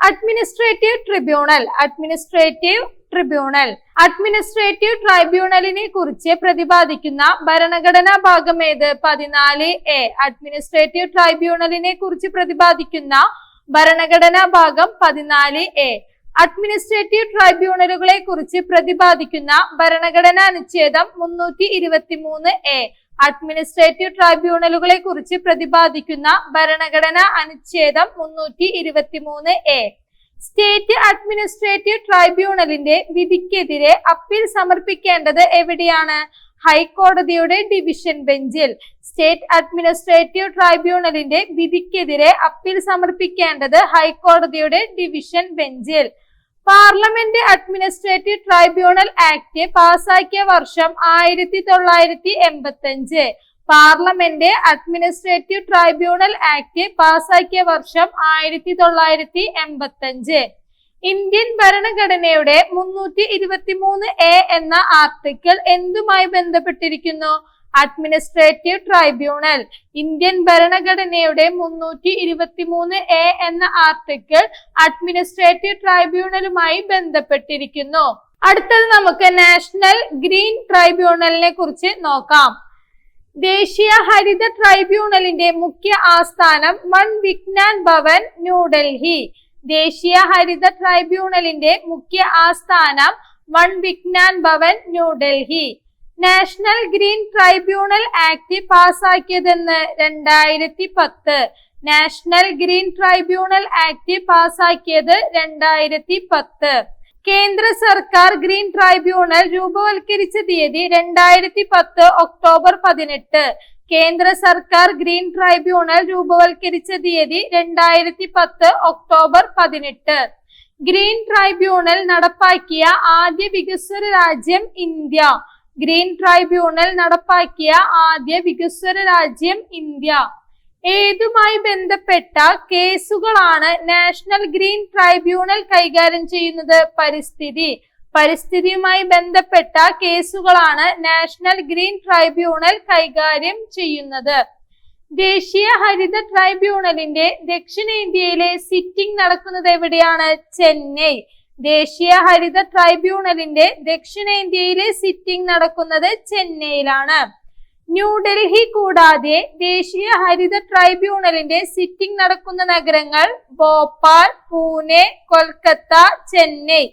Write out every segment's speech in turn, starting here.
Administrative tribunal administrative tribunal administrative ട്രൈബ്യൂണലിനെ കുറിച്ച് പ്രതിപാദിക്കുന്ന ഭരണഘടനാ ഭാഗം ഏത്? പതിനാല് എ. അഡ്മിനിസ്ട്രേറ്റീവ് ട്രൈബ്യൂണലിനെ കുറിച്ച് പ്രതിപാദിക്കുന്ന ഭരണഘടനാ ഭാഗം പതിനാല് എ. അഡ്മിനിസ്ട്രേറ്റീവ് ട്രൈബ്യൂണലുകളെ കുറിച്ച് പ്രതിപാദിക്കുന്ന ഭരണഘടനാ അനുച്ഛേദം മുന്നൂറ്റി ഇരുപത്തി മൂന്ന് എ. അഡ്മിനിസ്ട്രേറ്റീവ് ട്രൈബ്യൂണലുകളെ കുറിച്ച് പ്രതിപാദിക്കുന്ന ഭരണഘടന അനുച്ഛേദം മുന്നൂറ്റി ഇരുപത്തിമൂന്ന് എ. സ്റ്റേറ്റ് അഡ്മിനിസ്ട്രേറ്റീവ് ട്രൈബ്യൂണലിന്റെ വിധിക്കെതിരെ അപ്പീൽ സമർപ്പിക്കേണ്ടത് എവിടെയാണ്? ഹൈക്കോടതിയുടെ ഡിവിഷൻ ബെഞ്ചിൽ സ്റ്റേറ്റ് അഡ്മിനിസ്ട്രേറ്റീവ് ട്രൈബ്യൂണലിന്റെ വിധിക്കെതിരെ അപ്പീൽ സമർപ്പിക്കേണ്ടത് ഹൈക്കോടതിയുടെ ഡിവിഷൻ ബെഞ്ചിൽ. പാർലമെന്റ് അഡ്മിനിസ്ട്രേറ്റീവ് ട്രൈബ്യൂണൽ ആക്ട് പാസാക്കിയ വർഷം ആയിരത്തി തൊള്ളായിരത്തി എൺപത്തി അഞ്ച് പാർലമെന്റ് അഡ്മിനിസ്ട്രേറ്റീവ് ട്രൈബ്യൂണൽ ആക്ട് പാസാക്കിയ വർഷം ആയിരത്തി തൊള്ളായിരത്തി എൺപത്തി അഞ്ച് ഇന്ത്യൻ ഭരണഘടനയുടെ മുന്നൂറ്റി ഇരുപത്തി മൂന്ന് എ എന്ന ആർട്ടിക്കിൾ എന്തുമായി ബന്ധപ്പെട്ടിരിക്കുന്നു? അഡ്മിനിസ്ട്രേറ്റീവ് ട്രൈബ്യൂണൽ ഇന്ത്യൻ ഭരണഘടനയുടെ മുന്നൂറ്റി ഇരുപത്തി മൂന്ന് എ എന്ന ആർട്ടിക്കിൾ അഡ്മിനിസ്ട്രേറ്റീവ് ട്രൈബ്യൂണലുമായി ബന്ധപ്പെട്ടിരിക്കുന്നു. അടുത്തത് നമുക്ക് നാഷണൽ ഗ്രീൻ ട്രൈബ്യൂണലിനെ കുറിച്ച് നോക്കാം. ദേശീയ ഹരിത ട്രൈബ്യൂണലിന്റെ മുഖ്യ ആസ്ഥാനം വൺ വിജ്ഞാൻ ഭവൻ ന്യൂഡൽഹി ദേശീയ ഹരിത ട്രൈബ്യൂണലിന്റെ മുഖ്യ ആസ്ഥാനം one Vigyan Bhavan New Delhi national green tribunal act പാസാക്കിയതെന്ന് രണ്ടായിരത്തി പത്ത് നാഷണൽ ഗ്രീൻ ട്രൈബ്യൂണൽ ആക്ട് പാസാക്കിയത് രണ്ടായിരത്തി പത്ത് കേന്ദ്ര സർക്കാർ ഗ്രീൻ ട്രൈബ്യൂണൽ രൂപവൽക്കരിച്ച തീയതി രണ്ടായിരത്തി പത്ത് ഒക്ടോബർ പതിനെട്ട്. കേന്ദ്ര സർക്കാർ ഗ്രീൻ ട്രൈബ്യൂണൽ രൂപവൽക്കരിച്ച തീയതി രണ്ടായിരത്തി പത്ത് ഒക്ടോബർ പതിനെട്ട്. ഗ്രീൻ ട്രൈബ്യൂണൽ നടപ്പാക്കിയ ആദ്യ വികസ്വര രാജ്യം ഇന്ത്യ. ഗ്രീൻ ട്രൈബ്യൂണൽ നടപ്പാക്കിയ ആദ്യ വികസ്വര രാജ്യം ഇന്ത്യ. ഏതുമായി ബന്ധപ്പെട്ട കേസുകളാണ് നാഷണൽ ഗ്രീൻ ട്രൈബ്യൂണൽ കൈകാര്യം ചെയ്യുന്നത്? പരിസ്ഥിതി. പരിസ്ഥിതിയുമായി ബന്ധപ്പെട്ട കേസുകളാണ് നാഷണൽ ഗ്രീൻ ട്രൈബ്യൂണൽ കൈകാര്യം ചെയ്യുന്നത്. ദേശീയ ഹരിത ട്രൈബ്യൂണലിന്റെ ദക്ഷിണേന്ത്യയിലെ സിറ്റിംഗ് നടക്കുന്നത് എവിടെയാണ്? ചെന്നൈ. ദേശീയ ഹരിത ട്രൈബ്യൂണലിന്റെ ദക്ഷിണേന്ത്യയിലെ സിറ്റിംഗ് നടക്കുന്നത് ചെന്നൈയിലാണ്. ന്യൂഡൽഹി കൂടാതെ ദേശീയ ഹരിത ട്രൈബ്യൂണലിന്റെ സിറ്റിംഗ് നടക്കുന്ന നഗരങ്ങൾ ഭോപ്പാൽ പൂനെ കൊൽക്കത്ത ചെന്നൈ.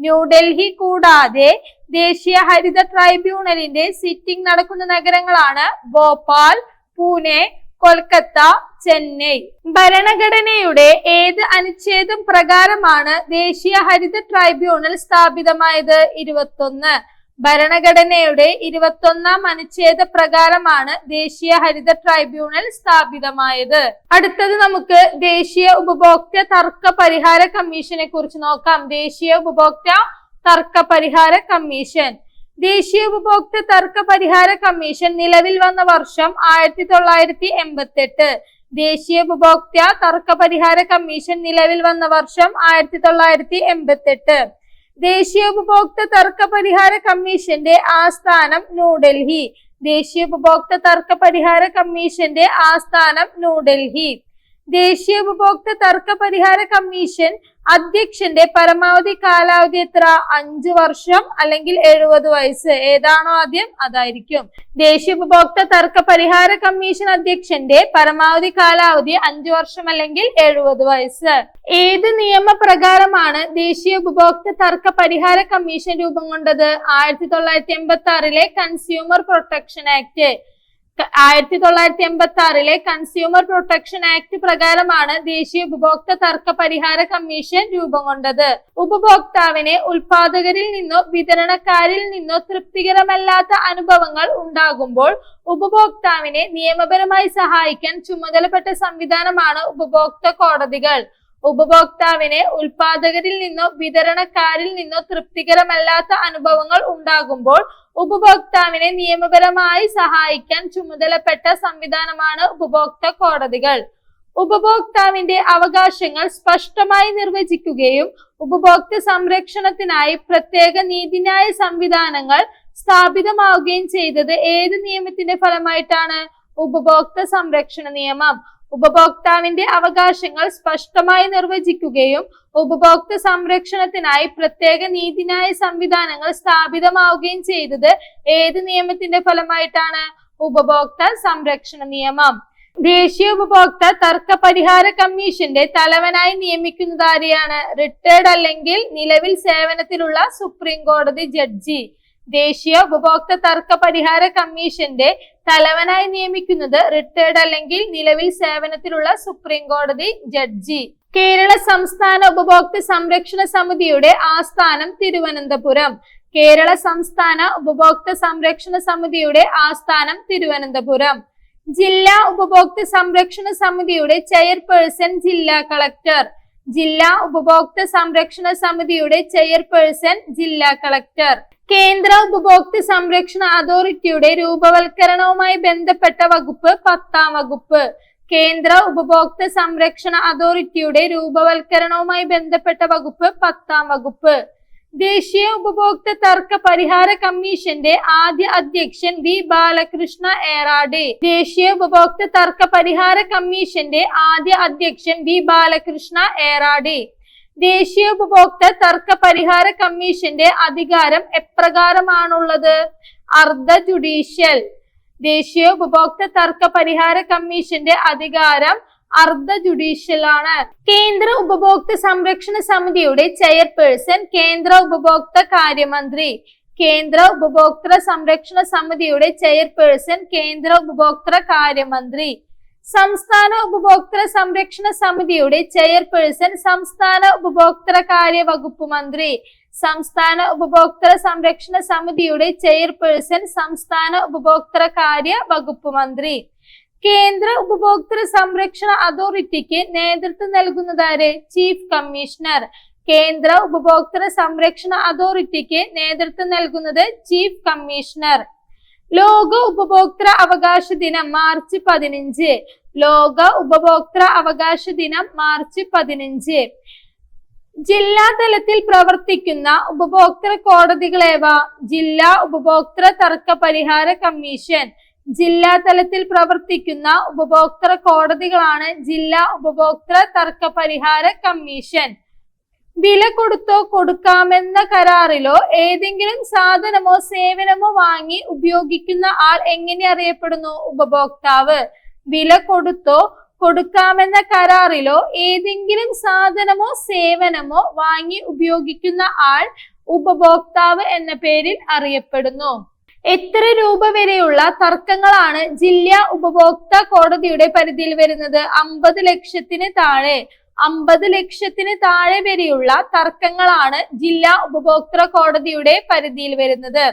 ന്യൂഡൽഹി കൂടാതെ ദേശീയ ഹരിത ട്രൈബ്യൂണലിന്റെ സിറ്റിംഗ് നടക്കുന്ന നഗരങ്ങളാണ് ഭോപ്പാൽ പൂനെ കൊൽക്കത്ത ചെന്നൈ. ഭരണഘടനയുടെ ഏത് അനുച്ഛേദം പ്രകാരമാണ് ദേശീയ ഹരിത ട്രൈബ്യൂണൽ സ്ഥാപിതമായത്? ഇരുപത്തൊന്ന്. ഭരണഘടനയുടെ ഇരുപത്തൊന്നാം അനുച്ഛേദ പ്രകാരമാണ് ദേശീയ ഹരിത ട്രൈബ്യൂണൽ സ്ഥാപിതമായത്. അടുത്തത് നമുക്ക് ദേശീയ ഉപഭോക്തൃ തർക്ക പരിഹാര കമ്മീഷനെ കുറിച്ച് നോക്കാം. ദേശീയ ഉപഭോക്തൃ തർക്ക പരിഹാര കമ്മീഷൻ. ദേശീയ ഉപഭോക്തൃ തർക്ക പരിഹാര കമ്മീഷൻ നിലവിൽ വന്ന വർഷം ആയിരത്തി തൊള്ളായിരത്തി എൺപത്തി എട്ട് ദേശീയ ഉപഭോക്തൃ തർക്ക പരിഹാര കമ്മീഷൻ നിലവിൽ വന്ന വർഷം ആയിരത്തി തൊള്ളായിരത്തി എൺപത്തി എട്ട് ദേശീയ ഉപഭോക്തൃ തർക്ക പരിഹാര കമ്മീഷന്റെ ആസ്ഥാനം ന്യൂഡൽഹി. ദേശീയ ഉപഭോക്തൃ തർക്ക പരിഹാര കമ്മീഷന്റെ ആസ്ഥാനം ന്യൂഡൽഹി. ദേശീയ ഉപഭോക്തൃ തർക്ക പരിഹാര കമ്മീഷൻ അധ്യക്ഷന്റെ പരമാവധി കാലാവധി എത്ര? അഞ്ചു വർഷം അല്ലെങ്കിൽ എഴുപത് വയസ്സ്. ഏതാണോ ആദ്യം? അതായിരിക്കും. ദേശീയ ഉപഭോക്തൃ തർക്ക പരിഹാര കമ്മീഷൻ അധ്യക്ഷന്റെ പരമാവധി കാലാവധി അഞ്ചു വർഷം അല്ലെങ്കിൽ എഴുപത് വയസ്സ്. ഏത് നിയമപ്രകാരമാണ് ദേശീയ ഉപഭോക്തൃ തർക്ക പരിഹാര കമ്മീഷൻ രൂപം കൊണ്ടത്? ആയിരത്തി തൊള്ളായിരത്തി എൺപത്തി ആറിലെ കൺസ്യൂമർ പ്രൊട്ടക്ഷൻ ആക്ട് ആയിരത്തി തൊള്ളായിരത്തി എൺപത്തി ആറിലെ കൺസ്യൂമർ പ്രൊട്ടക്ഷൻ ആക്ട് പ്രകാരമാണ് ദേശീയ ഉപഭോക്തൃ തർക്ക പരിഹാര കമ്മീഷൻ രൂപം കൊണ്ടത്. ഉപഭോക്താവിനെ ഉൽപാദകരിൽ നിന്നോ വിതരണക്കാരിൽ നിന്നോ തൃപ്തികരമല്ലാത്ത അനുഭവങ്ങൾ ഉണ്ടാകുമ്പോൾ ഉപഭോക്താവിനെ നിയമപരമായി സഹായിക്കാൻ ചുമതലപ്പെട്ട സംവിധാനമാണ് ഉപഭോക്തൃ കോടതികൾ. ഉപഭോക്താവിന് ഉൽപാദകരിൽ നിന്നോ വിതരണക്കാരിൽ നിന്നോ തൃപ്തികരമല്ലാത്ത അനുഭവങ്ങൾ ഉണ്ടാകുമ്പോൾ ഉപഭോക്താവിനെ നിയമപരമായി സഹായിക്കാൻ ചുമതലപ്പെട്ട സംവിധാനമാണ് ഉപഭോക്ത കോടതികൾ. ഉപഭോക്താവിന്റെ അവകാശങ്ങൾ സ്പഷ്ടമായി നിർവചിക്കുകയും ഉപഭോക്തൃ സംരക്ഷണത്തിനായി പ്രത്യേക നീതിന്യായ സംവിധാനങ്ങൾ സ്ഥാപിതമാവുകയും ചെയ്തത് ഏത് നിയമത്തിന്റെ ഫലമായിട്ടാണ്? ഉപഭോക്തൃ സംരക്ഷണ നിയമം. ഉപഭോക്താവിന്റെ അവകാശങ്ങൾ സ്പഷ്ടമായി നിർവചിക്കുകയും ഉപഭോക്തൃ സംരക്ഷണത്തിനായി പ്രത്യേക നീതിന്യായ സംവിധാനങ്ങൾ സ്ഥാപിതമാവുകയും ചെയ്തത് ഏത് നിയമത്തിന്റെ ഫലമായിട്ടാണ്? ഉപഭോക്ത സംരക്ഷണ നിയമം. ദേശീയ ഉപഭോക്ത തർക്ക പരിഹാര കമ്മീഷന്റെ തലവനായി നിയമിക്കുന്നത് ആരെയാണ്? റിട്ടയർഡ് അല്ലെങ്കിൽ നിലവിൽ സേവനത്തിലുള്ള സുപ്രീം കോടതി ജഡ്ജി. ദേശീയ ഉപഭോക്തൃ തർക്ക പരിഹാര കമ്മീഷന്റെ തലവനായി നിയമിക്കുന്നത് റിട്ടയർഡ് അല്ലെങ്കിൽ നിലവിൽ സേവനത്തിലുള്ള സുപ്രീം കോടതി ജഡ്ജി. കേരള സംസ്ഥാന ഉപഭോക്തൃ സംരക്ഷണ സമിതിയുടെ ആസ്ഥാനം തിരുവനന്തപുരം. കേരള സംസ്ഥാന ഉപഭോക്തൃ സംരക്ഷണ സമിതിയുടെ ആസ്ഥാനം തിരുവനന്തപുരം. ജില്ലാ ഉപഭോക്തൃ സംരക്ഷണ സമിതിയുടെ ചെയർപേഴ്സൺ ജില്ലാ കളക്ടർ. ജില്ലാ ഉപഭോക്തൃ സംരക്ഷണ സമിതിയുടെ ചെയർപേഴ്സൺ ജില്ലാ കളക്ടർ. കേന്ദ്ര ഉപഭോക്തൃ സംരക്ഷണ അതോറിറ്റിയുടെ രൂപവൽക്കരണവുമായി ബന്ധപ്പെട്ട വകുപ്പ് പത്താം വകുപ്പ്. കേന്ദ്ര ഉപഭോക്തൃ സംരക്ഷണ അതോറിറ്റിയുടെ രൂപവൽക്കരണവുമായി ബന്ധപ്പെട്ട വകുപ്പ് പത്താം വകുപ്പ്. ദേശീയ ഉപഭോക്തൃ തർക്ക പരിഹാര കമ്മീഷന്റെ ആദ്യ അധ്യക്ഷൻ വി ബാലകൃഷ്ണ ഏറാഡെ ദേശീയ ഉപഭോക്തൃ തർക്ക പരിഹാര കമ്മീഷന്റെ ആദ്യ അധ്യക്ഷൻ വി ബാലകൃഷ്ണ ഏറാഡെ ദേശീയ ഉപഭോക്തൃ തർക്ക പരിഹാര കമ്മീഷന്റെ അധികാരം എപ്രകാരമാണുള്ളത്? അർദ്ധ ജുഡീഷ്യൽ. ദേശീയ ഉപഭോക്തൃ തർക്ക പരിഹാര കമ്മീഷന്റെ അധികാരം അർദ്ധ ജുഡീഷ്യൽ ആണ്. കേന്ദ്ര ഉപഭോക്തൃ സംരക്ഷണ സമിതിയുടെ ചെയർപേഴ്സൺ കേന്ദ്ര ഉപഭോക്തൃ കാര്യമന്ത്രി കേന്ദ്ര ഉപഭോക്തൃ സംരക്ഷണ സമിതിയുടെ ചെയർപേഴ്സൺ കേന്ദ്ര ഉപഭോക്തൃ കാര്യമന്ത്രി. സംസ്ഥാന ഉപഭോക്തൃ സംരക്ഷണ സമിതിയുടെ ചെയർപേഴ്സൺ സംസ്ഥാന ഉപഭോക്തൃ കാര്യ വകുപ്പ് മന്ത്രി സംസ്ഥാന ഉപഭോക്തൃ സംരക്ഷണ സമിതിയുടെ ചെയർപേഴ്സൺ സംസ്ഥാന ഉപഭോക്തൃ കാര്യ വകുപ്പ് മന്ത്രി. കേന്ദ്ര ഉപഭോക്തൃ സംരക്ഷണ അതോറിറ്റിക്ക് നേതൃത്വം നൽകുന്നതാര് ചീഫ് കമ്മീഷണർ. കേന്ദ്ര ഉപഭോക്തൃ സംരക്ഷണ അതോറിറ്റിക്ക് നേതൃത്വം നൽകുന്നത് ചീഫ് കമ്മീഷണർ. ലോക ഉപഭോക്തൃ അവകാശ ദിനം മാർച്ച് പതിനഞ്ച്. ലോക ഉപഭോക്തൃ അവകാശ ദിനം മാർച്ച് പതിനഞ്ച്. ജില്ലാ തലത്തിൽ പ്രവർത്തിക്കുന്ന ഉപഭോക്തൃ കോടതികളേവ ജില്ലാ ഉപഭോക്തൃ തർക്ക പരിഹാര കമ്മീഷൻ. ജില്ലാ തലത്തിൽ പ്രവർത്തിക്കുന്ന ഉപഭോക്തൃ കോടതികളാണ് ജില്ലാ ഉപഭോക്തൃ തർക്ക പരിഹാര കമ്മീഷൻ. വില കൊടുത്തോ കൊടുക്കാമെന്ന കരാറിലോ ഏതെങ്കിലും സാധനമോ സേവനമോ വാങ്ങി ഉപയോഗിക്കുന്ന ആൾ എങ്ങനെ അറിയപ്പെടുന്നു? ഉപഭോക്താവ്. വില കൊടുത്തോ കൊടുക്കാമെന്ന കരാറിലോ ഏതെങ്കിലും സാധനമോ സേവനമോ വാങ്ങി ഉപയോഗിക്കുന്ന ആൾ ഉപഭോക്താവ് എന്ന പേരിൽ അറിയപ്പെടുന്നു. എത്ര രൂപ വരെയുള്ള തർക്കങ്ങളാണ് ജില്ലാ ഉപഭോക്ത കോടതിയുടെ പരിധിയിൽ വരുന്നത്? അമ്പത് ലക്ഷത്തിന് താഴെ. അമ്പത് ലക്ഷത്തിന് താഴെ വരെയുള്ള തർക്കങ്ങളാണ് ജില്ലാ ഉപഭോക്തൃ കോടതിയുടെ പരിധിയിൽ വരുന്നത്.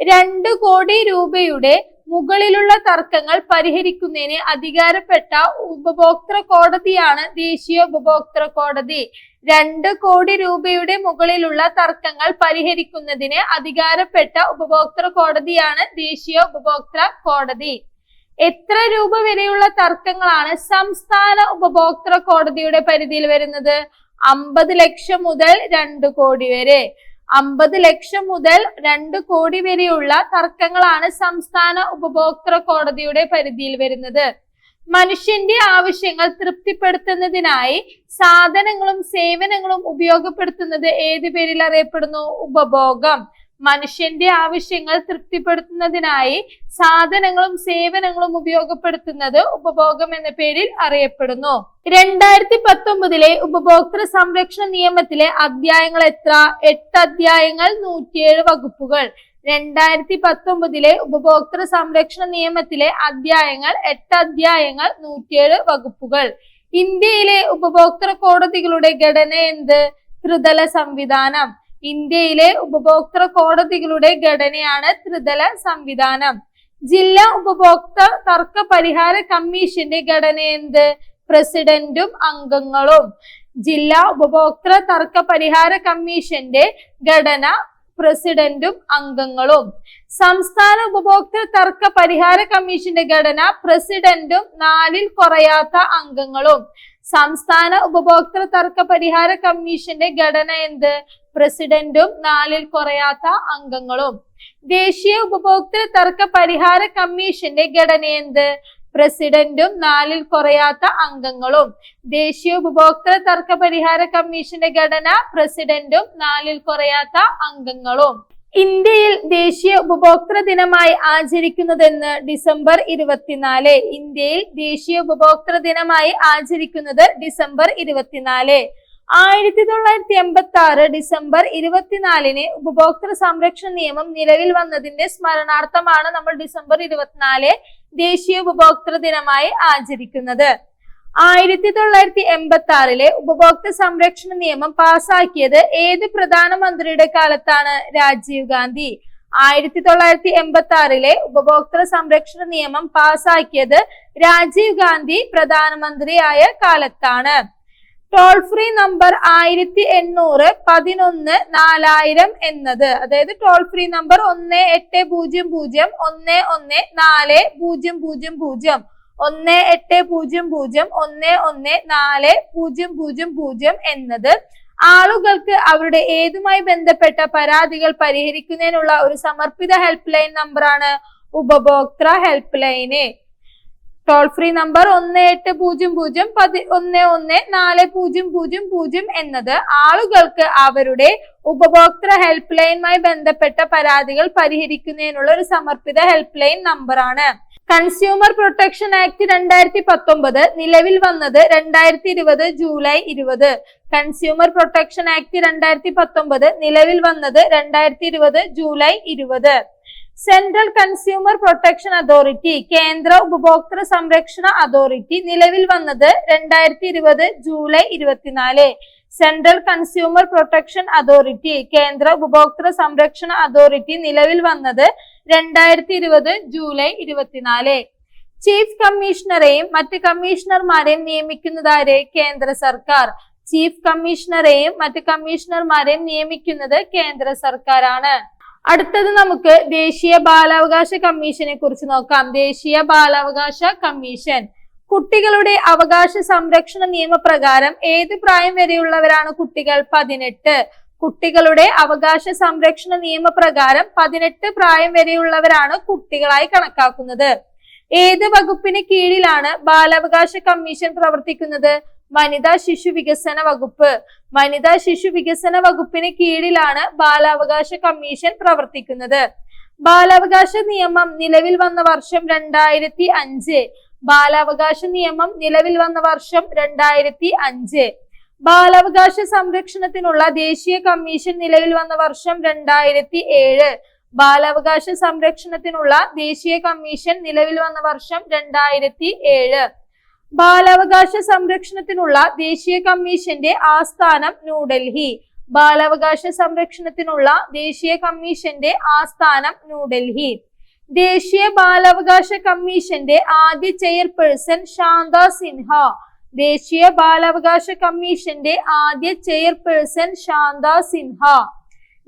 രണ്ട് കോടി രൂപയുടെ മുകളിലുള്ള തർക്കങ്ങൾ പരിഹരിക്കുന്നതിന് അധികാരപ്പെട്ട ഉപഭോക്തൃ കോടതിയാണ് ദേശീയ ഉപഭോക്തൃ കോടതി. രണ്ട് കോടി രൂപയുടെ മുകളിലുള്ള തർക്കങ്ങൾ പരിഹരിക്കുന്നതിന് അധികാരപ്പെട്ട ഉപഭോക്തൃ കോടതിയാണ് ദേശീയ ഉപഭോക്തൃ കോടതി. എത്ര രൂപ വരെയുള്ള തർക്കങ്ങളാണ് സംസ്ഥാന ഉപഭോക്തൃ കോടതിയുടെ പരിധിയിൽ വരുന്നത്? അമ്പത് ലക്ഷം മുതൽ രണ്ട് കോടി വരെ. അമ്പത് ലക്ഷം മുതൽ രണ്ട് കോടി വരെയുള്ള തർക്കങ്ങളാണ് സംസ്ഥാന ഉപഭോക്തൃ കോടതിയുടെ പരിധിയിൽ വരുന്നത്. മനുഷ്യന്റെ ആവശ്യങ്ങൾ തൃപ്തിപ്പെടുത്തുന്നതിനായി സാധനങ്ങളും സേവനങ്ങളും ഉപയോഗപ്പെടുത്തുന്നത് ഏത് പേരിൽ അറിയപ്പെടുന്നു? ഉപഭോഗം. മനുഷ്യന്റെ ആവശ്യങ്ങൾ തൃപ്തിപ്പെടുത്തുന്നതിനായി സാധനങ്ങളും സേവനങ്ങളും ഉപയോഗപ്പെടുത്തുന്നത് ഉപഭോഗം എന്ന പേരിൽ അറിയപ്പെടുന്നു. രണ്ടായിരത്തി പത്തൊമ്പതിലെ ഉപഭോക്തൃ സംരക്ഷണ നിയമത്തിലെ അധ്യായങ്ങൾ എത്ര? എട്ട് അധ്യായങ്ങൾ നൂറ്റിയേഴ് വകുപ്പുകൾ. രണ്ടായിരത്തി പത്തൊമ്പതിലെ ഉപഭോക്തൃ സംരക്ഷണ നിയമത്തിലെ അധ്യായങ്ങൾ എട്ട് അധ്യായങ്ങൾ നൂറ്റിയേഴ് വകുപ്പുകൾ. ഇന്ത്യയിലെ ഉപഭോക്തൃ കോടതികളുടെ ഘടന എന്ത്? ത്രിതല സംവിധാനം. ഇന്ത്യയിലെ ഉപഭോക്തൃ കോടതികളുടെ ഘടനയാണ് ത്രിതല സംവിധാനം. ജില്ലാ ഉപഭോക്തൃ തർക്ക പരിഹാര കമ്മീഷന്റെ ഘടന എന്ത്? പ്രസിഡന്റും അംഗങ്ങളും. ജില്ലാ ഉപഭോക്തൃ തർക്ക പരിഹാര കമ്മീഷന്റെ ഘടന പ്രസിഡന്റും അംഗങ്ങളും. സംസ്ഥാന ഉപഭോക്തൃ തർക്ക പരിഹാര കമ്മീഷന്റെ ഘടന പ്രസിഡന്റും നാലിൽ കുറയാത്ത അംഗങ്ങളും. സംസ്ഥാന ഉപഭോക്തൃ തർക്ക പരിഹാര കമ്മീഷന്റെ ഘടന എന്ത്? പ്രസിഡന്റും നാലിൽ കുറയാത്ത അംഗങ്ങളും. ദേശീയ ഉപഭോക്തൃ തർക്ക പരിഹാര കമ്മീഷന്റെ ഘടന എന്ത്? പ്രസിഡന്റും നാലിൽ കുറയാത്ത അംഗങ്ങളും. ദേശീയ ഉപഭോക്തൃ തർക്ക പരിഹാര കമ്മീഷന്റെ ഘടന പ്രസിഡന്റും നാലിൽ കുറയാത്ത അംഗങ്ങളും. ഇന്ത്യയിൽ ദേശീയ ഉപഭോക്തൃ ദിനമായി ആചരിക്കുന്നതെന്ന് ഡിസംബർ ഇരുപത്തിനാല്. ഇന്ത്യയിൽ ദേശീയ ഉപഭോക്തൃ ദിനമായി ആചരിക്കുന്നത് ഡിസംബർ ഇരുപത്തിനാല്. ആയിരത്തി തൊള്ളായിരത്തി എൺപത്തി ആറ് ഡിസംബർ ഇരുപത്തിനാലിന് ഉപഭോക്തൃ സംരക്ഷണ നിയമം നിലവിൽ വന്നതിന്റെ സ്മരണാർത്ഥമാണ് നമ്മൾ ഡിസംബർ ഇരുപത്തിനാല് ദേശീയ ഉപഭോക്തൃ ദിനമായി ആചരിക്കുന്നത്. ആയിരത്തി തൊള്ളായിരത്തി എൺപത്തി ആറിലെ ഉപഭോക്തൃ സംരക്ഷണ നിയമം പാസാക്കിയത് ഏത് പ്രധാനമന്ത്രിയുടെ കാലത്താണ്? രാജീവ് ഗാന്ധി. ആയിരത്തി തൊള്ളായിരത്തി എൺപത്തി ആറിലെ ഉപഭോക്തൃ സംരക്ഷണ നിയമം പാസാക്കിയത് രാജീവ് ഗാന്ധി പ്രധാനമന്ത്രിയായ കാലത്താണ്. ടോൾ ഫ്രീ നമ്പർ ആയിരത്തി എണ്ണൂറ് പതിനൊന്ന് നാലായിരം എന്നത്. അതായത് ടോൾ ഫ്രീ നമ്പർ ഒന്ന് എട്ട് പൂജ്യം പൂജ്യം ഒന്ന് ഒന്ന് നാല് പൂജ്യം പൂജ്യം പൂജ്യം ഒന്ന് എട്ട് പൂജ്യം പൂജ്യം ഒന്ന് ഒന്ന് നാല് പൂജ്യം പൂജ്യം പൂജ്യം എന്നത് ആളുകൾക്ക് അവരുടെ ഏതുമായി ബന്ധപ്പെട്ട പരാതികൾ പരിഹരിക്കുന്നതിനുള്ള ഒരു സമർപ്പിത ഹെൽപ്പ് ലൈൻ നമ്പറാണ് ഉപഭോക്തൃ ഹെൽപ്പ് ലൈന് ടോൾ ഫ്രീ നമ്പർ ഒന്ന് എട്ട് പൂജ്യം പൂജ്യം പതി ഒന്ന് ഒന്ന് നാല് പൂജ്യം പൂജ്യം പൂജ്യം എന്നത് ആളുകൾക്ക് അവരുടെ ഉപഭോക്തൃ ഹെൽപ്പ് ലൈനുമായി ബന്ധപ്പെട്ട പരാതികൾ പരിഹരിക്കുന്നതിനുള്ള ഒരു സമർപ്പിത ഹെൽപ്പ് ലൈൻ നമ്പറാണ് കൺസ്യൂമർ പ്രൊട്ടക്ഷൻ ആക്ട് രണ്ടായിരത്തി പത്തൊമ്പത് നിലവിൽ വന്നത് രണ്ടായിരത്തി ഇരുപത് ജൂലൈ ഇരുപത്. കൺസ്യൂമർ പ്രൊട്ടക്ഷൻ ആക്ട് രണ്ടായിരത്തി പത്തൊമ്പത് നിലവിൽ വന്നത് രണ്ടായിരത്തി ഇരുപത് ജൂലൈ ഇരുപത്. സെൻട്രൽ കൺസ്യൂമർ പ്രൊട്ടക്ഷൻ അതോറിറ്റി കേന്ദ്ര ഉപഭോക്തൃ സംരക്ഷണ അതോറിറ്റി നിലവിൽ വന്നത് രണ്ടായിരത്തി ഇരുപത് ജൂലൈ ഇരുപത്തിനാല്. സെൻട്രൽ കൺസ്യൂമർ പ്രൊട്ടക്ഷൻ അതോറിറ്റി കേന്ദ്ര ഉപഭോക്തൃ സംരക്ഷണ അതോറിറ്റി നിലവിൽ വന്നത് രണ്ടായിരത്തി ഇരുപത് ജൂലൈ ഇരുപത്തിനാല്. ചീഫ് കമ്മീഷണറെയും മറ്റ് കമ്മീഷണർമാരെയും നിയമിക്കുന്നതാരെ കേന്ദ്ര സർക്കാർ. ചീഫ് കമ്മീഷണറെയും മറ്റ് കമ്മീഷണർമാരെയും നിയമിക്കുന്നത് കേന്ദ്ര സർക്കാരാണ്. അടുത്തത് നമുക്ക് ദേശീയ ബാലാവകാശ കമ്മീഷനെ കുറിച്ച് നോക്കാം. ദേശീയ ബാലാവകാശ കമ്മീഷൻ. കുട്ടികളുടെ അവകാശ സംരക്ഷണ നിയമപ്രകാരം ഏത് പ്രായം വരെയുള്ളവരാണ് കുട്ടികൾ? പതിനെട്ട്. കുട്ടികളുടെ അവകാശ സംരക്ഷണ നിയമപ്രകാരം പതിനെട്ട് പ്രായം വരെയുള്ളവരാണ് കുട്ടികളായി കണക്കാക്കുന്നത്. ഏത് വകുപ്പിന് കീഴിലാണ് ബാലാവകാശ കമ്മീഷൻ പ്രവർത്തിക്കുന്നത്? വനിതാ ശിശു വികസന വകുപ്പ്. വനിതാ ശിശു വികസന വകുപ്പിന് കീഴിലാണ് ബാലാവകാശ കമ്മീഷൻ പ്രവർത്തിക്കുന്നത്. ബാലാവകാശ നിയമം നിലവിൽ വന്ന വർഷം രണ്ടായിരത്തി അഞ്ച് ബാലാവകാശ നിയമം നിലവിൽ വന്ന വർഷം രണ്ടായിരത്തി അഞ്ച് ബാലാവകാശ സംരക്ഷണത്തിനുള്ള ദേശീയ കമ്മീഷൻ നിലവിൽ വന്ന വർഷം രണ്ടായിരത്തി ഏഴ് ബാലാവകാശ സംരക്ഷണത്തിനുള്ള ദേശീയ കമ്മീഷൻ നിലവിൽ വന്ന വർഷം രണ്ടായിരത്തി ഏഴ് ബാലാവകാശ സംരക്ഷണത്തിനുള്ള ദേശീയ കമ്മീഷന്റെ ആസ്ഥാനം ന്യൂഡൽഹി. ബാലാവകാശ സംരക്ഷണത്തിനുള്ള ദേശീയ കമ്മീഷന്റെ ആസ്ഥാനം ന്യൂഡൽഹി. ദേശീയ ബാലാവകാശ കമ്മീഷന്റെ ആദ്യ ചെയർപേഴ്സൺ ശാന്ത സിൻഹ. ദേശീയ ബാലാവകാശ കമ്മീഷന്റെ ആദ്യ ചെയർപേഴ്സൺ ശാന്ത സിൻഹ.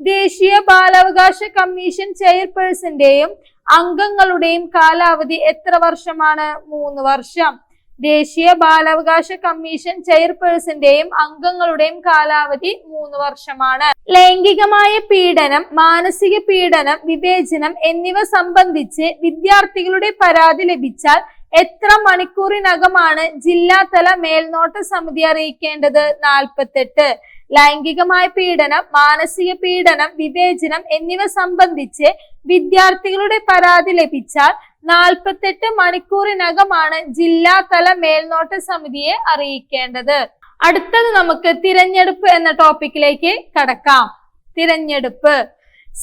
ദേശീയ ബാലാവകാശ കമ്മീഷൻ ചെയർപേഴ്സന്റെയും അംഗങ്ങളുടെയും കാലാവധി എത്ര വർഷമാണ്? മൂന്ന് വർഷം. ദേശീയ ബാലാവകാശ കമ്മീഷൻ ചെയർപേഴ്സന്റെയും അംഗങ്ങളുടെയും കാലാവധി മൂന്ന് വർഷമാണ്. ലൈംഗികമായ പീഡനം മാനസിക പീഡനം വിവേചനം എന്നിവ സംബന്ധിച്ച് വിദ്യാർത്ഥികളുടെ പരാതി ലഭിച്ചാൽ എത്ര മണിക്കൂറിനകമാണ് ജില്ലാതല മേൽനോട്ട സമിതി അറിയിക്കേണ്ടത്? നാൽപ്പത്തെട്ട്. ലൈംഗികമായ പീഡനം മാനസിക പീഡനം വിവേചനം എന്നിവ സംബന്ധിച്ച് വിദ്യാർത്ഥികളുടെ പരാതി ലഭിച്ചാൽ നാൽപ്പത്തെട്ട് മണിക്കൂറിനകമാണ് ജില്ലാതല മേൽനോട്ട സമിതിയെ അറിയിക്കേണ്ടത്. അടുത്തത് നമുക്ക് തിരഞ്ഞെടുപ്പ് എന്ന ടോപ്പിക്കിലേക്ക് കടക്കാം. തിരഞ്ഞെടുപ്പ്.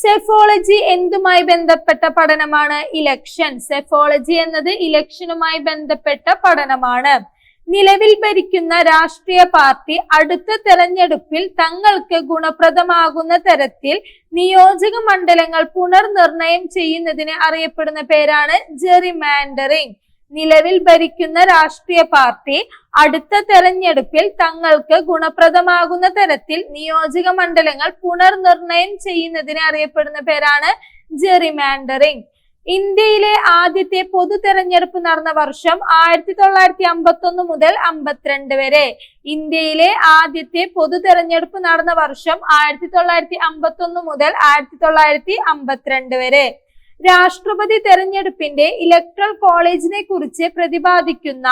സെഫോളജി എന്തുമായി ബന്ധപ്പെട്ട പഠനമാണ് ഇലക്ഷൻ. സെഫോളജി എന്നത് ഇലക്ഷനുമായി ബന്ധപ്പെട്ട പഠനമാണ്. നിലവിൽ ഭരിക്കുന്ന രാഷ്ട്രീയ പാർട്ടി അടുത്ത തെരഞ്ഞെടുപ്പിൽ തങ്ങൾക്ക് ഗുണപ്രദമാകുന്ന തരത്തിൽ നിയോജക മണ്ഡലങ്ങൾ പുനർനിർണയം ചെയ്യുന്നതിന് അറിയപ്പെടുന്ന പേരാണ് ജെറിമാൻഡറിംഗ് നിലവിൽ ഭരിക്കുന്ന രാഷ്ട്രീയ പാർട്ടി അടുത്ത തെരഞ്ഞെടുപ്പിൽ തങ്ങൾക്ക് ഗുണപ്രദമാകുന്ന തരത്തിൽ നിയോജക മണ്ഡലങ്ങൾ പുനർനിർണയം ചെയ്യുന്നതിന് അറിയപ്പെടുന്ന പേരാണ് ജെറിമാൻഡറിംഗ് ഇന്ത്യയിലെ ആദ്യത്തെ പൊതു തെരഞ്ഞെടുപ്പ് നടന്ന വർഷം ആയിരത്തി തൊള്ളായിരത്തി അമ്പത്തി ഒന്ന് മുതൽ അമ്പത്തിരണ്ട് വരെ. ഇന്ത്യയിലെ ആദ്യത്തെ പൊതു തെരഞ്ഞെടുപ്പ് നടന്ന വർഷം ആയിരത്തി തൊള്ളായിരത്തി അമ്പത്തി ഒന്ന് മുതൽ ആയിരത്തി തൊള്ളായിരത്തി അമ്പത്തിരണ്ട് വരെ. രാഷ്ട്രപതി തെരഞ്ഞെടുപ്പിന്റെ ഇലക്ട്രൽ കോളേജിനെ കുറിച്ച് പ്രതിപാദിക്കുന്ന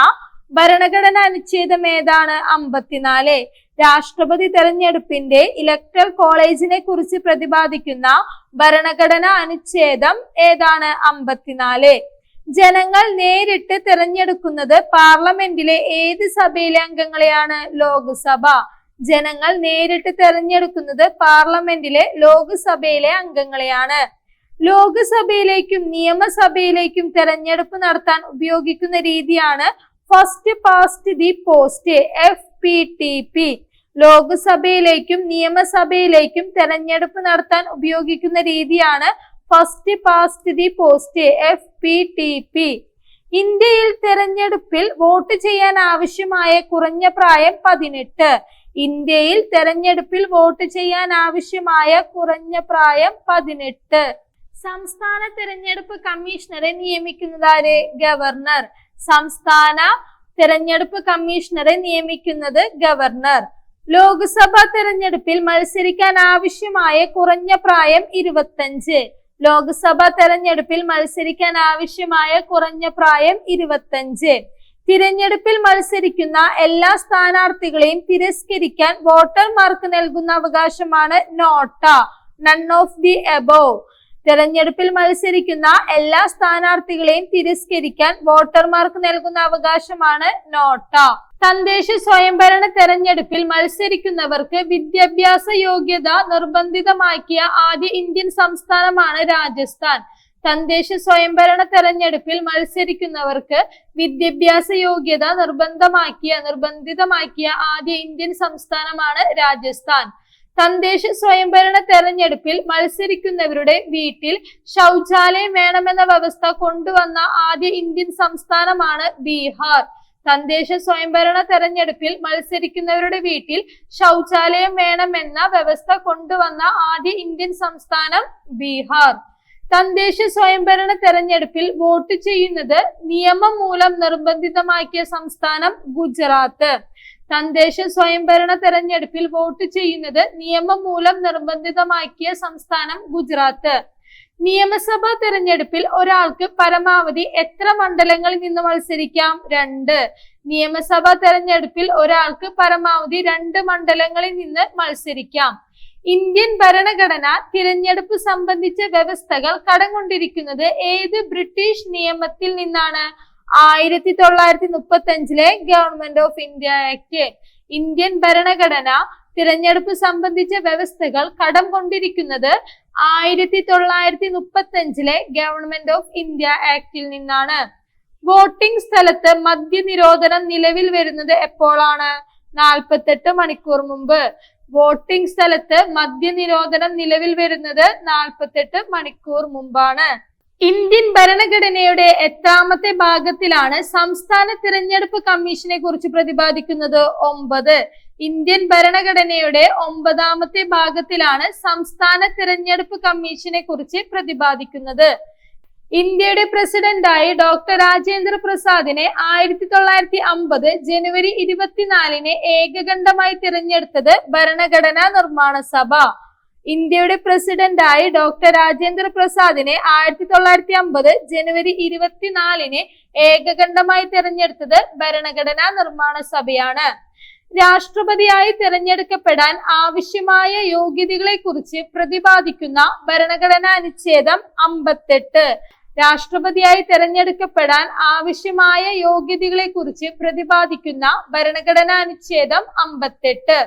ഭരണഘടനാ അനുച്ഛേദം ഏതാണ്? അമ്പത്തിനാല്. രാഷ്ട്രപതി തെരഞ്ഞെടുപ്പിന്റെ ഇലക്ട്രൽ കോളേജിനെ കുറിച്ച് പ്രതിപാദിക്കുന്ന ഭരണഘടനാ അനുച്ഛേദം ഏതാണ്? അമ്പത്തിനാല്. ജനങ്ങൾ നേരിട്ട് തിരഞ്ഞെടുക്കുന്നത് പാർലമെന്റിലെ ഏത് സഭയിലെ അംഗങ്ങളെയാണ്? ലോക്സഭ. ജനങ്ങൾ നേരിട്ട് തിരഞ്ഞെടുക്കുന്നത് പാർലമെന്റിലെ ലോക്സഭയിലെ അംഗങ്ങളെയാണ്. ലോക്സഭയിലേക്കും നിയമസഭയിലേക്കും തെരഞ്ഞെടുപ്പ് നടത്താൻ ഉപയോഗിക്കുന്ന രീതിയാണ് first past the post F P T P ലോക്സഭയിലേക്കും നിയമസഭയിലേക്കും തെരഞ്ഞെടുപ്പ് നടത്താൻ ഉപയോഗിക്കുന്ന രീതിയാണ് first past the post F P T P ഇന്ത്യയിൽ തെരഞ്ഞെടുപ്പിൽ വോട്ട് ചെയ്യാൻ ആവശ്യമായ കുറഞ്ഞ പ്രായം പതിനെട്ട്. ഇന്ത്യയിൽ തെരഞ്ഞെടുപ്പിൽ വോട്ട് ചെയ്യാൻ ആവശ്യമായ കുറഞ്ഞ പ്രായം പതിനെട്ട്. സംസ്ഥാന തെരഞ്ഞെടുപ്പ് കമ്മീഷണറെ നിയമിക്കുന്നതാരെ ഗവർണർ. സംസ്ഥാന തെരഞ്ഞെടുപ്പ് കമ്മീഷണറെ നിയമിക്കുന്നത് ഗവർണർ. ലോക്സഭാ തെരഞ്ഞെടുപ്പിൽ മത്സരിക്കാൻ ആവശ്യമായ കുറഞ്ഞ പ്രായം ഇരുപത്തഞ്ച്. ലോക്സഭാ തെരഞ്ഞെടുപ്പിൽ മത്സരിക്കാൻ ആവശ്യമായ കുറഞ്ഞ പ്രായം ഇരുപത്തഞ്ച്. തിരഞ്ഞെടുപ്പിൽ മത്സരിക്കുന്ന എല്ലാ സ്ഥാനാർത്ഥികളെയും തിരസ്കരിക്കാൻ വോട്ടർമാർക്ക് നൽകുന്ന അവകാശമാണ് NOTA. None of the above തെരഞ്ഞെടുപ്പിൽ മത്സരിക്കുന്ന എല്ലാ സ്ഥാനാർത്ഥികളെയും തിരസ്കരിക്കാൻ വോട്ടർമാർക്ക് നൽകുന്ന അവകാശമാണ് നോട്ട. തദ്ദേശ സ്വയംഭരണ തെരഞ്ഞെടുപ്പിൽ മത്സരിക്കുന്നവർക്ക് വിദ്യാഭ്യാസ യോഗ്യത നിർബന്ധിതമാക്കിയ ആദ്യ ഇന്ത്യൻ സംസ്ഥാനമാണ് രാജസ്ഥാൻ. തദ്ദേശ സ്വയംഭരണ തെരഞ്ഞെടുപ്പിൽ മത്സരിക്കുന്നവർക്ക് വിദ്യാഭ്യാസ യോഗ്യത നിർബന്ധമാക്കിയ നിർബന്ധിതമാക്കിയ ആദ്യ ഇന്ത്യൻ സംസ്ഥാനമാണ് രാജസ്ഥാൻ. തദ്ദേശ സ്വയംഭരണ തെരഞ്ഞെടുപ്പിൽ മത്സരിക്കുന്നവരുടെ വീട്ടിൽ ശൗചാലയം വേണമെന്ന വ്യവസ്ഥ കൊണ്ടുവന്ന ആദ്യ ഇന്ത്യൻ സംസ്ഥാനമാണ് ബീഹാർ. തദ്ദേശ സ്വയംഭരണ തെരഞ്ഞെടുപ്പിൽ മത്സരിക്കുന്നവരുടെ വീട്ടിൽ ശൗചാലയം വേണമെന്ന വ്യവസ്ഥ കൊണ്ടുവന്ന ആദ്യ ഇന്ത്യൻ സംസ്ഥാനം ബീഹാർ. തദ്ദേശ സ്വയംഭരണ തെരഞ്ഞെടുപ്പിൽ വോട്ട് ചെയ്യുന്നത് നിയമം മൂലം നിർബന്ധിതമാക്കിയ സംസ്ഥാനം ഗുജറാത്ത്. തദ്ദേശ സ്വയംഭരണ തെരഞ്ഞെടുപ്പിൽ വോട്ട് ചെയ്യുന്നത് നിയമം മൂലം നിർബന്ധിതമാക്കിയ സംസ്ഥാനം ഗുജറാത്ത്. നിയമസഭാ തെരഞ്ഞെടുപ്പിൽ ഒരാൾക്ക് പരമാവധി എത്ര മണ്ഡലങ്ങളിൽ നിന്ന് മത്സരിക്കാം? രണ്ട്. നിയമസഭാ തെരഞ്ഞെടുപ്പിൽ ഒരാൾക്ക് പരമാവധി രണ്ട് മണ്ഡലങ്ങളിൽ നിന്ന് മത്സരിക്കാം. ഇന്ത്യൻ ഭരണഘടന തിരഞ്ഞെടുപ്പ് സംബന്ധിച്ച വ്യവസ്ഥകൾ കടം കൊണ്ടിരിക്കുന്നത് ഏത് ബ്രിട്ടീഷ് നിയമത്തിൽ നിന്നാണ്? ആയിരത്തി തൊള്ളായിരത്തി മുപ്പത്തി അഞ്ചിലെ government of India act Indian ഭരണഘടന തിരഞ്ഞെടുപ്പ് സംബന്ധിച്ച വ്യവസ്ഥകൾ കടം കൊണ്ടിരിക്കുന്നത് ആയിരത്തി തൊള്ളായിരത്തി മുപ്പത്തി അഞ്ചിലെ ഗവൺമെന്റ് ഓഫ് ഇന്ത്യ ആക്ടിൽ നിന്നാണ്. വോട്ടിംഗ് സ്ഥലത്ത് മദ്യനിരോധനം നിലവിൽ വരുന്നത് എപ്പോഴാണ്? നാൽപ്പത്തെട്ട് മണിക്കൂർ മുമ്പ്. വോട്ടിംഗ് സ്ഥലത്ത് മദ്യനിരോധനം നിലവിൽ വരുന്നത് നാൽപ്പത്തെട്ട് മണിക്കൂർ മുമ്പാണ്. ഇന്ത്യൻ ഭരണഘടനയുടെ എട്ടാമത്തെ ഭാഗത്തിലാണ് സംസ്ഥാന തിരഞ്ഞെടുപ്പ് കമ്മീഷനെ കുറിച്ച് പ്രതിപാദിക്കുന്നത് ഒമ്പത്. ഇന്ത്യൻ ഭരണഘടനയുടെ ഒമ്പതാമത്തെ ഭാഗത്തിലാണ് സംസ്ഥാന തിരഞ്ഞെടുപ്പ് കമ്മീഷനെ കുറിച്ച് പ്രതിപാദിക്കുന്നത്. ഇന്ത്യയുടെ പ്രസിഡന്റായി ഡോക്ടർ രാജേന്ദ്ര പ്രസാദിനെ ആയിരത്തി തൊള്ളായിരത്തി അമ്പത് ജനുവരി ഇരുപത്തിനാലിന് ഏകകണ്ഠമായി തിരഞ്ഞെടുത്തത് ഭരണഘടനാ നിർമ്മാണ സഭ. ഇന്ത്യയുടെ പ്രസിഡന്റായി ഡോക്ടർ രാജേന്ദ്ര പ്രസാദിനെ ആയിരത്തി തൊള്ളായിരത്തി അമ്പത് ജനുവരി ഇരുപത്തിനാലിന് ഏകകണ്ഠമായി തിരഞ്ഞെടുത്തത് ഭരണഘടനാ നിർമ്മാണ സഭയാണ്. രാഷ്ട്രപതിയായി തിരഞ്ഞെടുക്കപ്പെടാൻ ആവശ്യമായ യോഗ്യതകളെ കുറിച്ച് പ്രതിപാദിക്കുന്ന ഭരണഘടനാ അനുച്ഛേദം അമ്പത്തെട്ട്. രാഷ്ട്രപതിയായി തിരഞ്ഞെടുക്കപ്പെടാൻ ആവശ്യമായ യോഗ്യതകളെ കുറിച്ച് പ്രതിപാദിക്കുന്ന ഭരണഘടനാ അനുച്ഛേദം അമ്പത്തെട്ട്.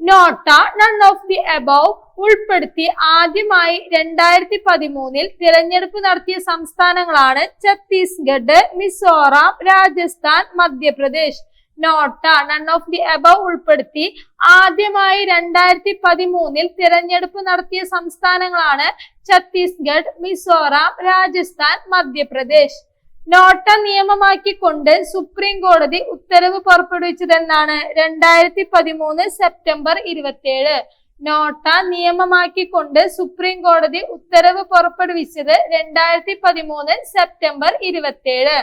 NOTA none of the above ഉൾപ്പെടുത്തി ആദ്യമായി രണ്ടായിരത്തി പതിമൂന്നിൽ തിരഞ്ഞെടുപ്പ് നടത്തിയ സംസ്ഥാനങ്ങളാണ് Chhattisgarh Mizoram Rajasthan Madhya Pradesh. NOTA none of the above ഉൾപ്പെടുത്തി ആദ്യമായി രണ്ടായിരത്തി പതിമൂന്നിൽ തിരഞ്ഞെടുപ്പ് നടത്തിയ സംസ്ഥാനങ്ങളാണ് ഛത്തീസ്ഗഡ് മിസോറാം രാജസ്ഥാൻ മധ്യപ്രദേശ്. നോട്ട നിയമമാക്കിക്കൊണ്ട് സുപ്രീം കോടതി ഉത്തരവ് പുറപ്പെടുവിച്ചതെന്നാണ് രണ്ടായിരത്തി പതിമൂന്ന് സെപ്റ്റംബർ ഇരുപത്തിയേഴ്. നോട്ട നിയമമാക്കിക്കൊണ്ട് സുപ്രീം കോടതി ഉത്തരവ് പുറപ്പെടുവിച്ചത് രണ്ടായിരത്തി പതിമൂന്ന് സെപ്റ്റംബർ ഇരുപത്തിയേഴ്.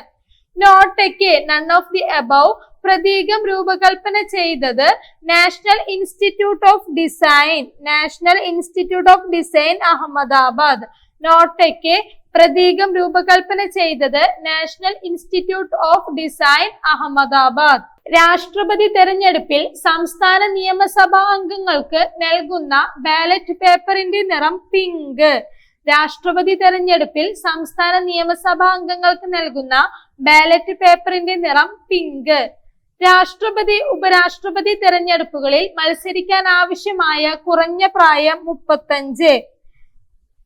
നോട്ടയ്ക്ക് നൺ ഓഫ് ദി അബവ് പ്രതീകം രൂപകൽപ്പന ചെയ്തത് national institute of design national institute of design Ahmedabad. നോട്ടയ്ക്ക് പ്രതീകം രൂപകൽപ്പന ചെയ്തത് national institute of design Ahmedabad. രാഷ്ട്രപതി തെരഞ്ഞെടുപ്പിൽ സംസ്ഥാന നിയമസഭാ അംഗങ്ങൾക്ക് നൽകുന്ന ബാലറ്റ് പേപ്പറിന്റെ നിറം പിങ്ക്. രാഷ്ട്രപതി തെരഞ്ഞെടുപ്പിൽ സംസ്ഥാന നിയമസഭാ അംഗങ്ങൾക്ക് നൽകുന്ന ബാലറ്റ് പേപ്പറിന്റെ നിറം പിങ്ക്. രാഷ്ട്രപതി ഉപരാഷ്ട്രപതി തെരഞ്ഞെടുപ്പുകളിൽ മത്സരിക്കാൻ ആവശ്യമായ കുറഞ്ഞ പ്രായം മുപ്പത്തഞ്ച്.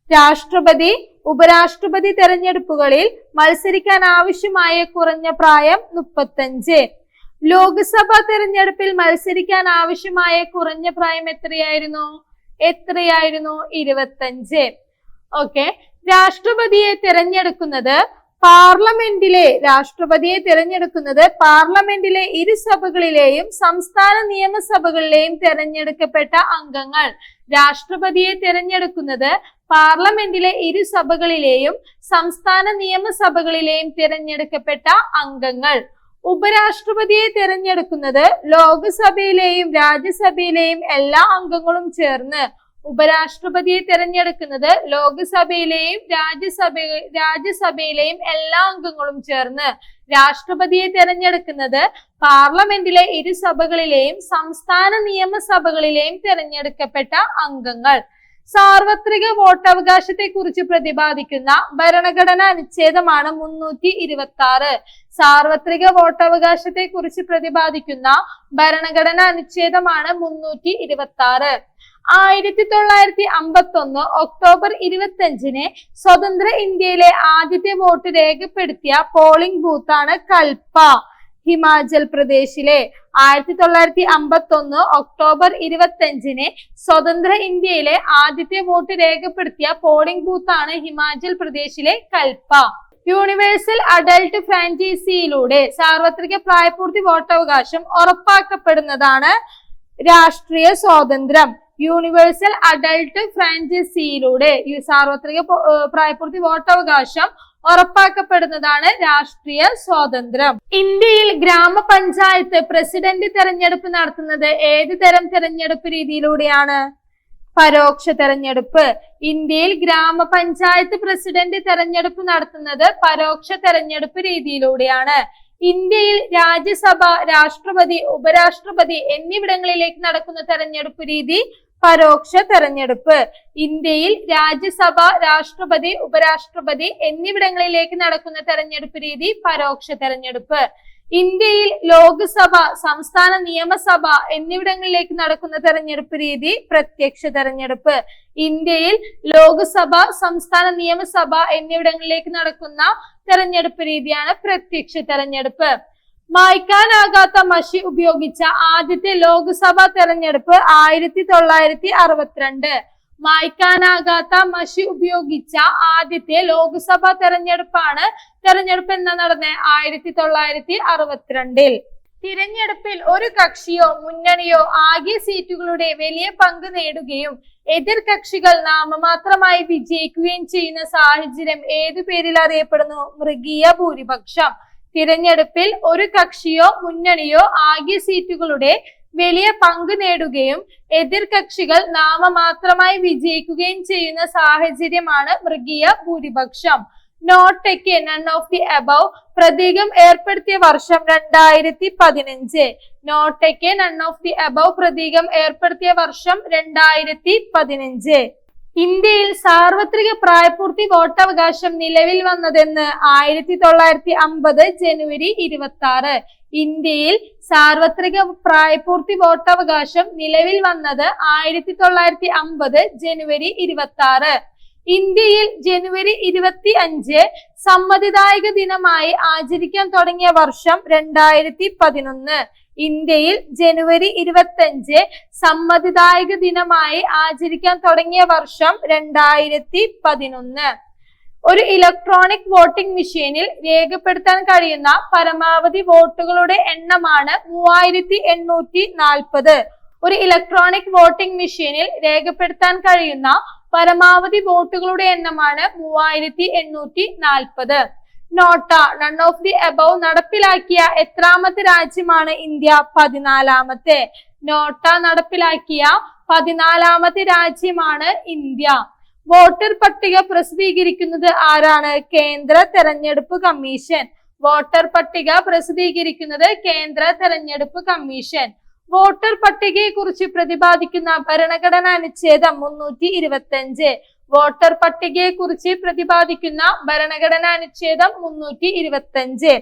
രാഷ്ട്രപതി ഉപരാഷ്ട്രപതി തെരഞ്ഞെടുപ്പുകളിൽ മത്സരിക്കാൻ ആവശ്യമായ കുറഞ്ഞ പ്രായം മുപ്പത്തഞ്ച്. ലോക്സഭാ തെരഞ്ഞെടുപ്പിൽ മത്സരിക്കാൻ ആവശ്യമായ കുറഞ്ഞ പ്രായം എത്രയായിരുന്നു? എത്രയായിരുന്നു? ഇരുപത്തഞ്ച്. ഓക്കെ. രാഷ്ട്രപതിയെ തിരഞ്ഞെടുക്കുന്നത് പാർലമെന്റിലെ രാഷ്ട്രപതിയെ തിരഞ്ഞെടുക്കുന്നത് പാർലമെന്റിലെ ഇരുസഭകളിലെയും സംസ്ഥാന നിയമസഭകളിലെയും തിരഞ്ഞെടുക്കപ്പെട്ട അംഗങ്ങൾ. രാഷ്ട്രപതിയെ തിരഞ്ഞെടുക്കുന്നത് പാർലമെന്റിലെ ഇരുസഭകളിലെയും സംസ്ഥാന നിയമസഭകളിലെയും തിരഞ്ഞെടുക്കപ്പെട്ട അംഗങ്ങൾ. ഉപരാഷ്ട്രപതിയെ തിരഞ്ഞെടുക്കുന്നത് ലോകസഭയിലെയും രാജ്യസഭയിലെയും എല്ലാ അംഗങ്ങളും ചേർന്ന് ഉപരാഷ്ട്രപതിയെ തിരഞ്ഞെടുക്കുന്നത് ലോകസഭയിലെയും രാജ്യസഭ രാജ്യസഭയിലെയും എല്ലാ അംഗങ്ങളും ചേർന്ന് രാഷ്ട്രപതിയെ തിരഞ്ഞെടുക്കുന്നത് പാർലമെന്റിലെ ഇരുസഭകളിലെയും സംസ്ഥാന നിയമസഭകളിലെയും തിരഞ്ഞെടുക്കപ്പെട്ട അംഗങ്ങൾ. സാർവത്രിക വോട്ടവകാശത്തെ കുറിച്ച് പ്രതിപാദിക്കുന്ന ഭരണഘടന അനുച്ഛേദമാണ് മുന്നൂറ്റി ഇരുപത്തി ആറ് സാർവത്രിക വോട്ടവകാശത്തെ കുറിച്ച് പ്രതിപാദിക്കുന്ന ഭരണഘടന അനുച്ഛേദമാണ് മുന്നൂറ്റി ഇരുപത്തി ആറ് ആയിരത്തി തൊള്ളായിരത്തി അമ്പത്തി ഒന്ന് ഒക്ടോബർ ഇരുപത്തി അഞ്ചിന് സ്വതന്ത്ര ഇന്ത്യയിലെ ആദ്യത്തെ വോട്ട് രേഖപ്പെടുത്തിയ പോളിംഗ് ബൂത്താണ് കൽപ്പ. ഹിമാചൽ പ്രദേശിലെ ആയിരത്തി തൊള്ളായിരത്തി അമ്പത്തി ഒന്ന് ഒക്ടോബർ ഇരുപത്തി അഞ്ചിന് സ്വതന്ത്ര ഇന്ത്യയിലെ ആദ്യത്തെ വോട്ട് രേഖപ്പെടുത്തിയ പോളിംഗ് ബൂത്താണ് ഹിമാചൽ പ്രദേശിലെ കൽപ്പ. യൂണിവേഴ്സൽ അഡൽട്ട് ഫ്രാഞ്ചൈസിയിലൂടെ സാർവത്രിക പ്രായപൂർത്തി വോട്ടവകാശം ഉറപ്പാക്കപ്പെടുന്നതാണ് രാഷ്ട്രീയ സ്വാതന്ത്ര്യം. യൂണിവേഴ്സൽ അഡൽട്ട് ഫ്രാഞ്ചൈസിയിലൂടെ സാർവത്രിക പ്രായപൂർത്തി വോട്ടവകാശം ഉറപ്പാക്കപ്പെടുന്നതാണ് രാഷ്ട്രീയ സ്വാതന്ത്ര്യം. ഇന്ത്യയിൽ ഗ്രാമപഞ്ചായത്ത് പ്രസിഡന്റ് തെരഞ്ഞെടുപ്പ് നടത്തുന്നത് ഏത് തരം തെരഞ്ഞെടുപ്പ് രീതിയിലൂടെയാണ്? പരോക്ഷ തെരഞ്ഞെടുപ്പ്. ഇന്ത്യയിൽ ഗ്രാമപഞ്ചായത്ത് പ്രസിഡന്റ് തെരഞ്ഞെടുപ്പ് നടത്തുന്നത് പരോക്ഷ തെരഞ്ഞെടുപ്പ് രീതിയിലൂടെയാണ്. ഇന്ത്യയിൽ രാജ്യസഭ രാഷ്ട്രപതി ഉപരാഷ്ട്രപതി എന്നിവിടങ്ങളിലേക്ക് നടക്കുന്ന തെരഞ്ഞെടുപ്പ് രീതി പരോക്ഷ തെരഞ്ഞെടുപ്പ്. ഇന്ത്യയിൽ രാജ്യസഭ രാഷ്ട്രപതി ഉപരാഷ്ട്രപതി എന്നിവിടങ്ങളിലേക്ക് നടക്കുന്ന തെരഞ്ഞെടുപ്പ് രീതി പരോക്ഷ തെരഞ്ഞെടുപ്പ്. ഇന്ത്യയിൽ ലോക്സഭ സംസ്ഥാന നിയമസഭ എന്നിവിടങ്ങളിലേക്ക് നടക്കുന്ന തെരഞ്ഞെടുപ്പ് രീതി പ്രത്യക്ഷ തെരഞ്ഞെടുപ്പ്. ഇന്ത്യയിൽ ലോക്സഭ സംസ്ഥാന നിയമസഭ എന്നിവിടങ്ങളിലേക്ക് നടക്കുന്ന തെരഞ്ഞെടുപ്പ് രീതിയാണ് പ്രത്യക്ഷ തെരഞ്ഞെടുപ്പ്. മായ്ക്കാനാകാത്ത മഷി ഉപയോഗിച്ച ആദ്യത്തെ ലോക്സഭാ തെരഞ്ഞെടുപ്പ് ആയിരത്തി തൊള്ളായിരത്തി അറുപത്തിരണ്ട് മായ്ക്കാനാകാത്ത മഷി ഉപയോഗിച്ച ആദ്യത്തെ ലോക്സഭാ തെരഞ്ഞെടുപ്പാണ് തെരഞ്ഞെടുപ്പ് എന്ന നടന്നത് ആയിരത്തി തൊള്ളായിരത്തി അറുപത്തിരണ്ടിൽ തിരഞ്ഞെടുപ്പിൽ ഒരു കക്ഷിയോ മുന്നണിയോ ആകെ സീറ്റുകളുടെ വലിയ പങ്ക് നേടുകയും എതിർ കക്ഷികൾ നാമമാത്രമായി വിജയിക്കുകയും ചെയ്യുന്ന സാഹചര്യം ഏതു പേരിൽ അറിയപ്പെടുന്നു? മൃഗീയ ഭൂരിപക്ഷം. തിരഞ്ഞെടുപ്പിൽ ഒരു കക്ഷിയോ മുന്നണിയോ ആകെ സീറ്റുകളുടെ വലിയ പങ്ക് നേടുകയും എതിർ കക്ഷികൾ നാമമാത്രമായി വിജയിക്കുകയും ചെയ്യുന്ന സാഹചര്യമാണ് മൃഗീയ ഭൂരിപക്ഷം. നോട്ട് നോട്ടയ്ക്ക് നൺ ഓഫ് ദി അബവ് പ്രതീകം ഏർപ്പെടുത്തിയ വർഷം രണ്ടായിരത്തി പതിനഞ്ച് നോട്ടയ്ക്ക് നൺ ഓഫ് ദി അബവ് പ്രതീകം ഏർപ്പെടുത്തിയ വർഷം രണ്ടായിരത്തി പതിനഞ്ച് ഇന്ത്യയിൽ സാർവത്രിക പ്രായപൂർത്തി വോട്ടവകാശം നിലവിൽ വന്നതെന്ന് ആയിരത്തി തൊള്ളായിരത്തി അമ്പത് ജനുവരി ഇരുപത്തി ആറ് ഇന്ത്യയിൽ സാർവത്രിക പ്രായപൂർത്തി വോട്ടവകാശം നിലവിൽ വന്നത് ആയിരത്തി തൊള്ളായിരത്തി അമ്പത് ജനുവരി ഇരുപത്തി ആറ് ഇന്ത്യയിൽ ജനുവരി ഇരുപത്തി അഞ്ച് സമ്മതിദായക ദിനമായി ആചരിക്കാൻ തുടങ്ങിയ വർഷം രണ്ടായിരത്തി പതിനൊന്ന്. ഇന്ത്യയിൽ ജനുവരി ഇരുപത്തഞ്ച് സമ്മതിദായക ദിനമായി ആചരിക്കാൻ തുടങ്ങിയ വർഷം രണ്ടായിരത്തി പതിനൊന്ന്. ഒരു ഇലക്ട്രോണിക് വോട്ടിംഗ് മെഷീനിൽ രേഖപ്പെടുത്താൻ കഴിയുന്ന പരമാവധി വോട്ടുകളുടെ എണ്ണമാണ് മൂവായിരത്തി എണ്ണൂറ്റി നാൽപ്പത്. ഒരു ഇലക്ട്രോണിക് വോട്ടിംഗ് മെഷീനിൽ രേഖപ്പെടുത്താൻ കഴിയുന്ന പരമാവധി വോട്ടുകളുടെ എണ്ണമാണ് മൂവായിരത്തി എണ്ണൂറ്റി നാൽപ്പത്. NOTA. None of the above നടപ്പിലാക്കിയ എത്രാമത്തെ രാജ്യമാണ് ഇന്ത്യ? പതിനാലാമത്തെ. നോട്ട നടപ്പിലാക്കിയ പതിനാലാമത്തെ രാജ്യമാണ് ഇന്ത്യ. വോട്ടർ പട്ടിക പ്രസിദ്ധീകരിക്കുന്നത് ആരാണ്? കേന്ദ്ര തെരഞ്ഞെടുപ്പ് കമ്മീഷൻ. വോട്ടർ പട്ടിക പ്രസിദ്ധീകരിക്കുന്നത് കേന്ദ്ര തെരഞ്ഞെടുപ്പ് കമ്മീഷൻ. വോട്ടർ പട്ടികയെ കുറിച്ച് പ്രതിപാദിക്കുന്ന ഭരണഘടനാ അനുച്ഛേദം മുന്നൂറ്റി ഇരുപത്തി വോട്ടർ പട്ടികയെ കുറിച്ച് പ്രതിപാദിക്കുന്ന ഭരണഘടനാ അനുച്ഛേദം മുന്നൂറ്റി ഇരുപത്തി അഞ്ച്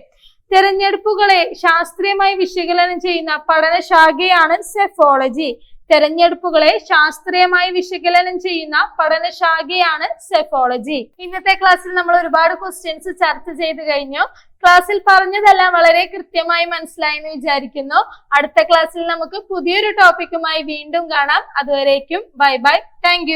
തെരഞ്ഞെടുപ്പുകളെ ശാസ്ത്രീയമായി വിശകലനം ചെയ്യുന്ന പഠനശാഖയാണ് സെഫോളജി. തെരഞ്ഞെടുപ്പുകളെ ശാസ്ത്രീയമായി വിശകലനം ചെയ്യുന്ന പഠനശാഖയാണ് സെഫോളജി. ഇന്നത്തെ ക്ലാസ്സിൽ നമ്മൾ ഒരുപാട് ക്വസ്റ്റ്യൻസ് ചർച്ച ചെയ്ത് കഴിഞ്ഞു. ക്ലാസ്സിൽ പറഞ്ഞതെല്ലാം വളരെ കൃത്യമായി മനസ്സിലായെന്ന് വിചാരിക്കുന്നു. അടുത്ത ക്ലാസ്സിൽ നമുക്ക് പുതിയൊരു ടോപ്പിക്കുമായി വീണ്ടും കാണാം. അതുവരേക്കും ബൈ ബൈ. താങ്ക്